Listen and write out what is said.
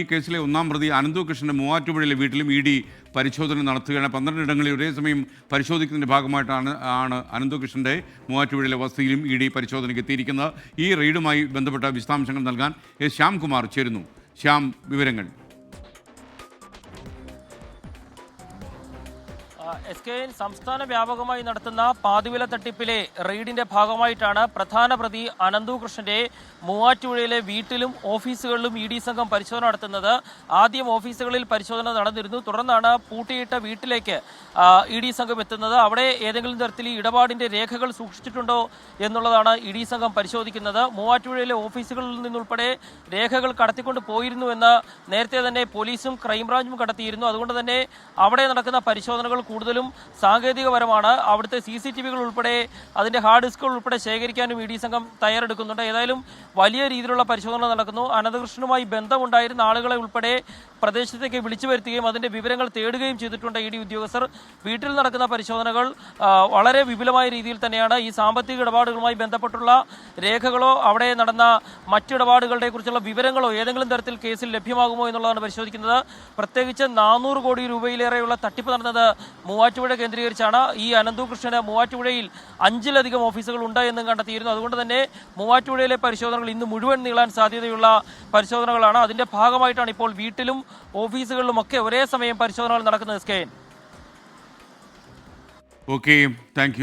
ഈ കേസിലെ ഒന്നാം പ്രതി അനന്തു കൃഷ്ണന്റെ മൂവാറ്റുപുഴയിലെ വീട്ടിലും ഇ ഡി പരിശോധന നടത്തുകയാണ്. പന്ത്രണ്ട് ഇടങ്ങളിൽ ഒരേ സമയം പരിശോധിക്കുന്നതിന്റെ ഭാഗമായിട്ടാണ് ആണ് അനന്തു കൃഷ്ണന്റെ മൂവാറ്റുപുഴയിലെ വസതിയിലും ഇ ഡി പരിശോധനയ്ക്ക് എത്തിയിരിക്കുന്നത്. ഈ റെയ്ഡുമായി ബന്ധപ്പെട്ട വിശദാംശങ്ങൾ നൽകാൻ എസ് ശ്യാംകുമാർ ചേരുന്നു. ശ്യാം വിവരങ്ങൾ. എസ് കെ സംസ്ഥാന വ്യാപകമായി നടത്തുന്ന പാതിവില തട്ടിപ്പിലെ റെയ്ഡിന്റെ ഭാഗമായിട്ടാണ് പ്രധാന പ്രതി അനന്തു കൃഷ്ണന്റെ മൂവാറ്റുപുഴയിലെ വീട്ടിലും ഓഫീസുകളിലും ഇ ഡി സംഘം പരിശോധന നടത്തുന്നത്. ആദ്യം ഓഫീസുകളിൽ പരിശോധന നടന്നിരുന്നു. തുടർന്നാണ് പൂട്ടിയിട്ട വീട്ടിലേക്ക് ഇ ഡി സംഘം എത്തുന്നത്. അവിടെ ഏതെങ്കിലും തരത്തിൽ ഇടപാടിന്റെ രേഖകൾ സൂക്ഷിച്ചിട്ടുണ്ടോ എന്നുള്ളതാണ് ഇ ഡി സംഘം പരിശോധിക്കുന്നത്. മൂവാറ്റുപുഴയിലെ ഓഫീസുകളിൽ നിന്നുൾപ്പെടെ രേഖകൾ കടത്തിക്കൊണ്ട് പോയിരുന്നു എന്ന് നേരത്തെ തന്നെ പോലീസും ക്രൈംബ്രാഞ്ചും കടത്തിയിരുന്നു അതുകൊണ്ട് തന്നെ അവിടെ നടക്കുന്ന പരിശോധനകൾ കൂടുതലും സാങ്കേതികപരമാണ്. അവിടുത്തെ സി സി ടി വികൾ ഉൾപ്പെടെ അതിന്റെ ഹാർഡ് ഡിസ്കുകൾ ഉൾപ്പെടെ ശേഖരിക്കാനും ഇ ഡി സംഘം തയ്യാറെടുക്കുന്നുണ്ട്. ഏതായാലും വലിയ രീതിയിലുള്ള പരിശോധന നടക്കുന്നു. അനന്തകൃഷ്ണനുമായി ബന്ധമുണ്ടായിരുന്ന ആളുകളെ ഉൾപ്പെടെ പ്രദേശത്തേക്ക് വിളിച്ചു വരുത്തുകയും അതിന്റെ വിവരങ്ങൾ തേടുകയും ചെയ്തിട്ടുണ്ട് ഇ ഡി ഉദ്യോഗസ്ഥർ. വീട്ടിൽ നടക്കുന്ന പരിശോധനകൾ വളരെ വിപുലമായ രീതിയിൽ തന്നെയാണ്. ഈ സാമ്പത്തിക ഇടപാടുകളുമായി ബന്ധപ്പെട്ടുള്ള രേഖകളോ അവിടെ നടന്ന മറ്റിടപാടുകളുടെ കുറിച്ചുള്ള വിവരങ്ങളോ ഏതെങ്കിലും തരത്തിൽ കേസിൽ ലഭ്യമാകുമോ എന്നുള്ളതാണ് പരിശോധിക്കുന്നത്. പ്രത്യേകിച്ച് നാനൂറ് കോടി രൂപയിലേറെയുള്ള തട്ടിപ്പ് നടന്നത് മൂവാറ്റുപുഴ കേന്ദ്രീകരിച്ചാണ് ഈ അനന്തു കൃഷ്ണന് മൂവാറ്റുപുഴയിൽ അഞ്ചിലധികം ഓഫീസുകൾ ഉണ്ട് എന്നും കണ്ടെത്തിയിരുന്നു. അതുകൊണ്ട് തന്നെ മൂവാറ്റുപുഴയിലെ പരിശോധനകൾ ഇന്ന് മുഴുവൻ നീളാൻ സാധ്യതയുള്ള പരിശോധനകളാണ്. അതിന്റെ ഭാഗമായിട്ടാണ് ഇപ്പോൾ വീട്ടിലും ഓഫീസുകളിലും ഒക്കെ ഒരേ സമയം പരിശോധനകൾ നടക്കുന്നത്. എൻ. Okay thank